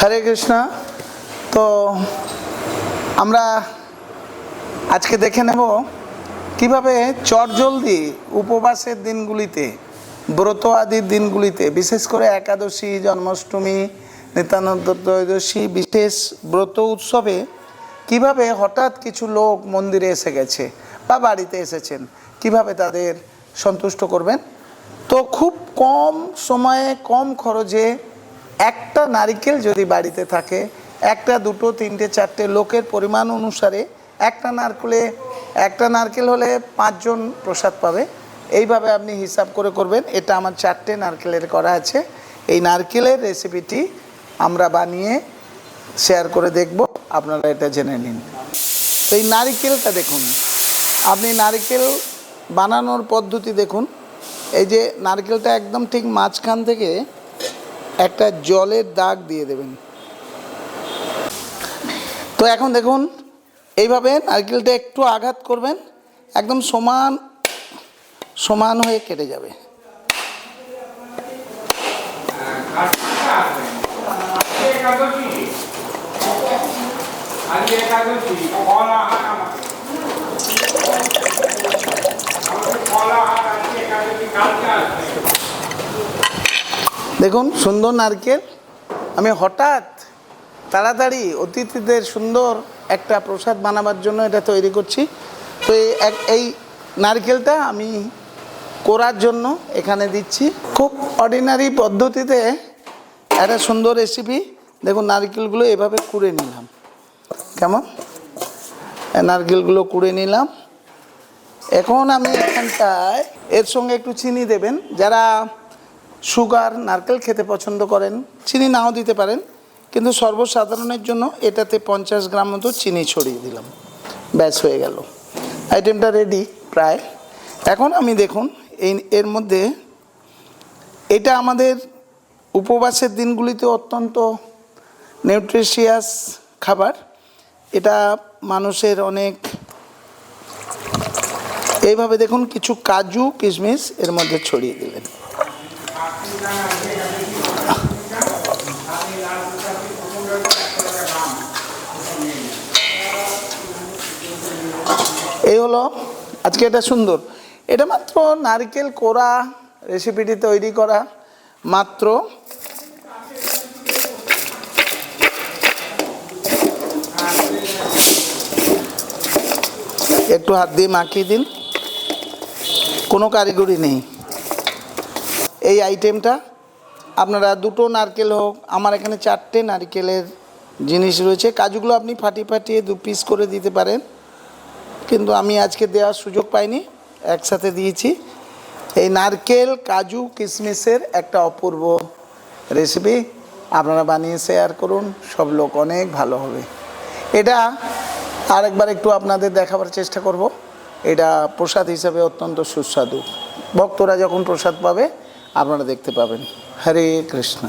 হরে কৃষ্ণ। তো আমরা আজকে দেখে নেব কীভাবে চটজলদি উপবাসের দিনগুলিতে, ব্রত আদির দিনগুলিতে, বিশেষ করে একাদশী, জন্মাষ্টমী, নিত্যানন্দ ত্রয়োদশী, বিশেষ ব্রত উৎসবে কীভাবে হঠাৎ কিছু লোক মন্দিরে এসে গেছে বা বাড়িতে এসেছেন, কীভাবে তাদের সন্তুষ্ট করবেন? তো খুব কম সময়ে, কম খরচে একটা নারিকেল যদি বাড়িতে থাকে, একটা, দুটো, তিনটে, চারটে লোকের পরিমাণ অনুসারে একটা নারকেলে, একটা নারকেল হলে পাঁচজন প্রসাদ পাবে। এইভাবে আপনি হিসাব করে করবেন, এটা আমার চারটে নারকেলের করা আছে। এই নারকেলের রেসিপিটি আমরা বানিয়ে শেয়ার করে দেখব, আপনারা এটা জেনে নিন। তো এই নারিকেলটা দেখুন, আপনি নারকেল বানানোর পদ্ধতি দেখুন। এই যে নারকেলটা একদম ঠিক মাঝখান থেকে একটা জলের দাগ দিয়ে দেবেন। তো এখন দেখুন, এইভাবে নারকেলটা একটু আঘাত করবেন, একদম সমান সমান হয়ে কেটে যাবে। একাদশী। দেখুন, সুন্দর নারকেল। আমি হঠাৎ তাড়াতাড়ি অতিথিদের সুন্দর একটা প্রসাদ বানাবার জন্য এটা তৈরি করছি। তো এই নারকেলটা আমি করার জন্য এখানে দিচ্ছি। খুব অর্ডিনারি পদ্ধতিতে একটা সুন্দর রেসিপি দেখুন, নারকেলগুলো এভাবে কুড়ে নিলাম। কেমন? নারকেলগুলো কুড়ে নিলাম। এখন আমি এখানটায় এর সঙ্গে একটু চিনি দেবেন। যারা সুগার, নারকেল খেতে পছন্দ করেন, চিনি নাও দিতে পারেন, কিন্তু সর্বসাধারণের জন্য এটাতে পঞ্চাশ গ্রাম মতো চিনি ছড়িয়ে দিলাম। ব্যাস হয়ে গেল। আইটেমটা রেডি প্রায়। এখন আমি দেখুন, এই এর মধ্যে এটা আমাদের উপবাসের দিনগুলিতে অত্যন্ত নিউট্রিশিয়াস খাবার। এটা মানুষের অনেক এইভাবে দেখুন, কিছু কাজু, কিশমিশ এর মধ্যে ছড়িয়ে দিলেন। এই হলো, আজকে এটা সুন্দর। এটা মাত্র নারকেল কোরা রেসিপিটি তৈরি করা, মাত্র। একটু হাত দিয়ে মাখিয়ে দিন। কোনো কারিগরি নেই। এই আইটেমটা আপনারা দুটো নারকেল হোক, আমার এখানে চারটে নারকেলের জিনিস রয়েছে। কাজুগুলো আপনি ফাটিয়ে ফাটিয়ে দু পিস করে দিতে পারেন। কিন্তু আমি আজকে দেওয়ার সুযোগ পাইনি, একসাথে দিয়েছি। এই নারকেল, কাজু কিশমিশের একটা অপূর্ব রেসিপি আপনারা বানিয়ে শেয়ার করুন, সব লোক অনেক ভালো হবে। এটা আরেকবার একটু আপনাদের দেখাবার চেষ্টা করব। এটা প্রসাদ হিসাবে অত্যন্ত সুস্বাদু। ভক্তরা যখন প্রসাদ পাবে আপনারা দেখতে পাবেন। হরে কৃষ্ণ।